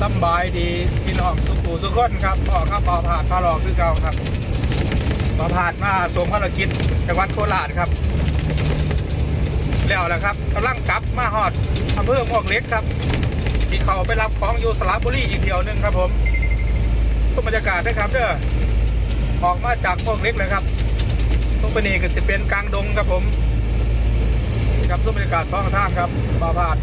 สบายดีพี่น้องสุกูสุขคนครับพ่อครับปอผาดพาหลอกคือเก่าครับปอผาดมาส่งภารกิจจังหวัดโคราชครับ แล้วแหละครับกำลังกลับมาฮอดอำเภอมวกเล็กครับสีเขาไปรับของอยู่สระบุรีอีกเที่ยวหนึงครับผมชมบรรยากาศด้วยครับเด้อออกมาจากมวกเล็กเลยครับตรงปนีก็จะเป็นกลางดงครับผม ครับชมบรรยากาศสองทางครับปอผาด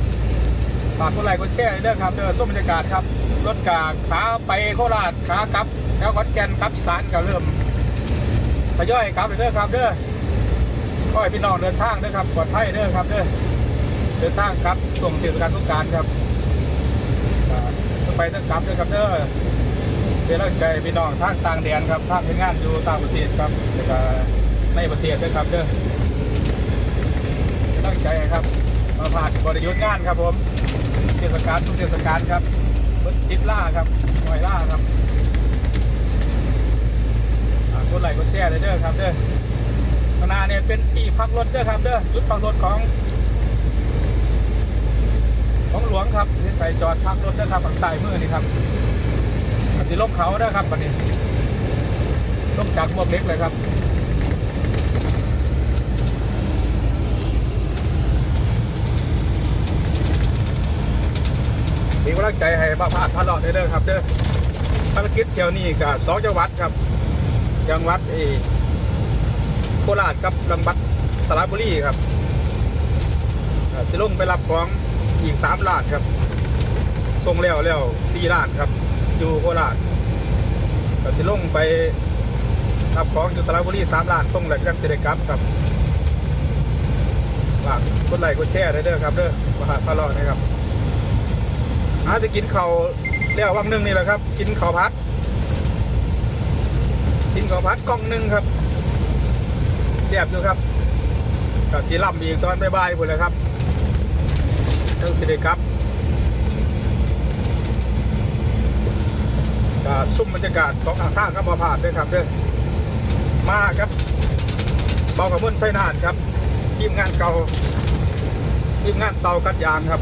ฝากกดไลค์กดแชร์เด้อครับเด้อส้มบรรยากาศครับ รถกาขาไปโคราชขากลับ แล้วขอนแก่นกลับอีสานก็เริ่มทยอยครับเด้อครับเด้อขอให้พี่น้องเดินทางเด้อครับปลอดภัยเด้อครับเด้อเดินทางครับช่วงเทศกาลสงการครับไปต้องกลับเด้อครับเด้อเป็นร่าใจพี่น้องทางต่างแดนครับทางเป็นงานอยู่ต่างประเทศครับแล้วก็ในประเทศเด้อครับเด้อเป็นร่างใจครับมาผ่านบริยุทธ์งานครับผม ทศกาลทุกเทศกาลครับรถติดล่าครับหอยล่าครับกดไลค์กดแชร์เลยเด้อครับเด้อข้างหน้าเนี่ยเป็นที่พักรถเด้อครับเด้อจุดพักรถของของหลวงครับที่ใส่จอดพักรถเด้อครับฝั่งซ้ายมือนี่ครับสิลงเขาเด้อครับบัดนี้ลงจากบวกเล็กเลยครับ มีกำลังใจให้บ้าพาดพาเลาะได้เลยครับเด้อภารกิจเที่ยวนี้กับสองจังหวัดครับ จังหวัดเออโคราชกับจังหวัดสระบุรีครับสิลงไปรับของอีกสามล้านครับส่งแล้วแล้วสี่ล้านครับ อยู่โคราชสิลงไปรับของอยู่สระบุรีสามล้านส่งแล้วยังสิได้กลับครับฝากกดไลค์กดแชร์ได้เด้อครับเด้อบ้าพาดพาเลาะนะครับ อาจจะกินเขาวแล้ววังหนึ่งนี่แหละครับ กินข้าวพัด กินข้าวพัดกล่องหนึ่งครับเสียบอยู่ครับกับสีล่ำอีกตอนบ่ายๆพุ่นเลยครับเรื่องสิเดครับก็ซุ่มบรรยากาศสองข้างครับมาผ่านด้วยครับเด้อมาครับเบากับมุ่นไส้นานครับทีมงานเก่าทีมงานเตากัดยางครับ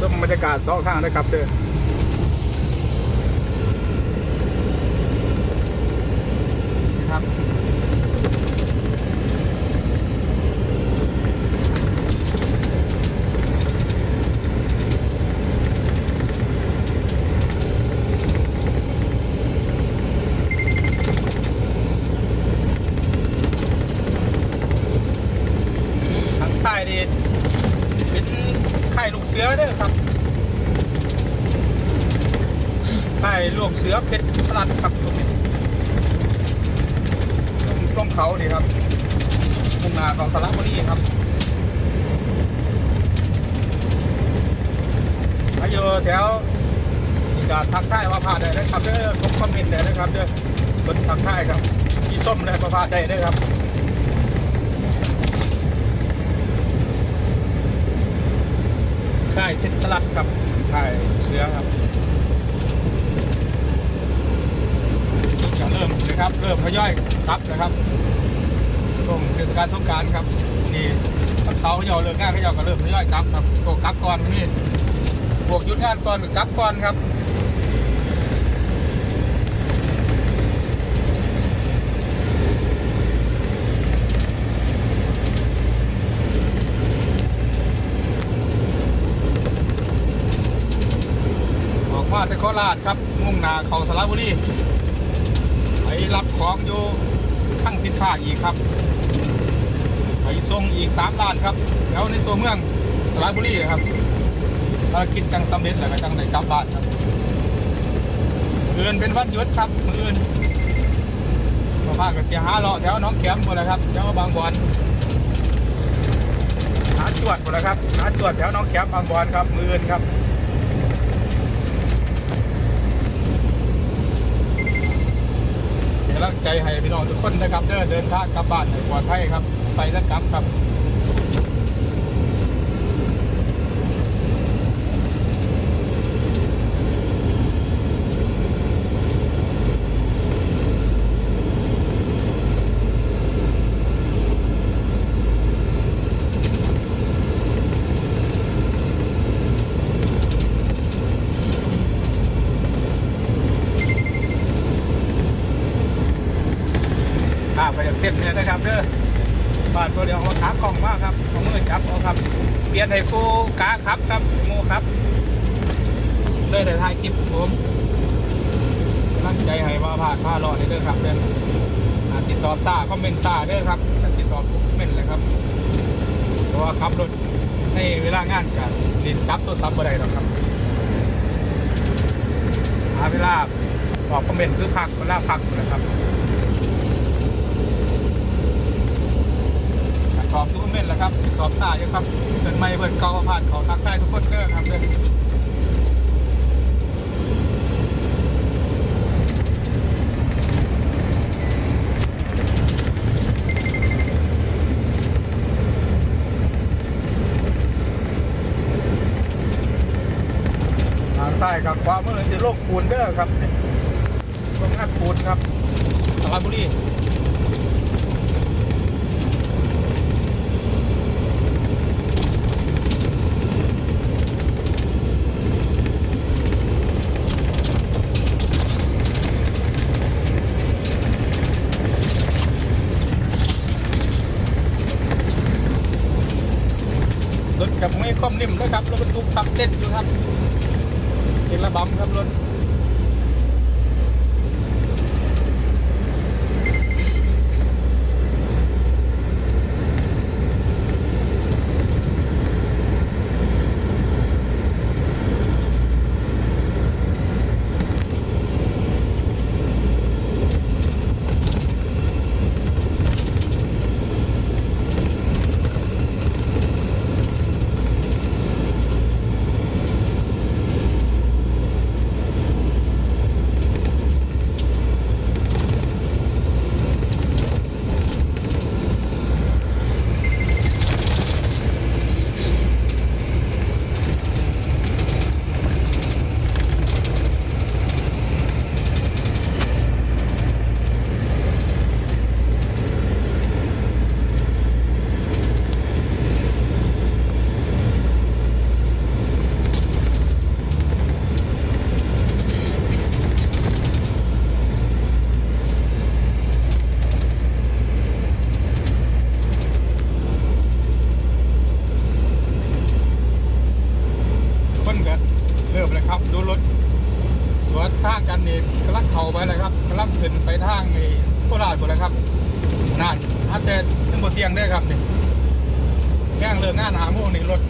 ชม บรรยากาศสองข้างนะครับเด้อครับทางซ้ายนี่เป็นไข่ ลูกเสือเด้อครับใช่ลูกเสือเพชรพลัดครับตรงนี้ตรงตรงเขานี่ครับมุ่งหน้าของสระบุรีครับมายู่แถวอีกาทักทายว่าพาได้นะครับเด้อทุกคอมเมนต์ได้นะครับเด้อบนทักทายครับที่ส้มได้ประพาได้เด้ครับ ค่ายเพชรพลัดครับค่ายเสือครับจะเริ่มนะครับ เริ่มทยอยครับนะครับช่วงเทศกาลสงการครับนี่วันเสาร์เขาเยาเลิกงานเขาเยาก็เริ่มทยอยครับครับตัวกับก่อนนี่บวกยุดงานก่อนกับก่อนครับ ออกมาแต่โคราชครับมุ่งหน้าเขาสระบุรีไปรับของอยู่ทั้งสินค้าอีกครับไปส่งอีกสามล้านครับแล้วในตัวเมืองสระบุรีครับภารกิจจังสำเร็จแล้วก็จังได้กลับบ้านครับมืออื่นเป็นวันหยุดครับมืออื่นมาพากับเสียหาเลาะแถวน้องแขมหมดเลยครับแถวบางบอนหาจวดหมดเลยครับหาจวดแถวน้องแขมบางบอนครับมืออื่นครับ เป็น กำลังใจให้พี่น้องทุกคนนะครับเดินทางกลับบ้านให้ปลอดภัยครับ ไปแล้วกลับครับ ส้นเนี่ยนะครับเด้อบาดตัวเดียวเอาขากล่องมากครับเอามือจับเอาครับ เปลี่ยนให้คู่กาครับครับโมครับเลยแต่ถ่ายคลิปผมตั้งใจให้มาผ่านผ่ารอดเด้อครับเด้อติดต่อซาคอมเมนต์ซาเด้อครับติดต่อคอมเมนต์เลยครับเพราะว่าขับรถในเวลางานกันลินจับตัวซับบ่ไดหรอกครับหาเวลาตอบคอมเมนต์คือพักเวลาพักนะครับ อบทุกคอมเมนต์แล้วครับตอบซ่าอยู่ครับเปิดไม่เปิดเก่าผ่านเขาทักได้ทุกคนเด้อครับเด้อทางซ้ายกับขวามเมื่อจะโลกปูนเด้อครับโรงงาปูนครับสระบุรี บไม่ค่อมนิ่มนะครับรถบรรทุกขับเต้นอยู่ครับเห็นระบำครับรถคนเกิด เลยครับ ดูรถสวนทางกันนี่กำลังเข่าไปเลยครับกำลังขึ้นไปทางไอ้โคราชหมดเลยครับนั่นอาแต่ทั้งหมดเตียงได้ครับนี่แง่งเลิกงานหาโมงนี่รถ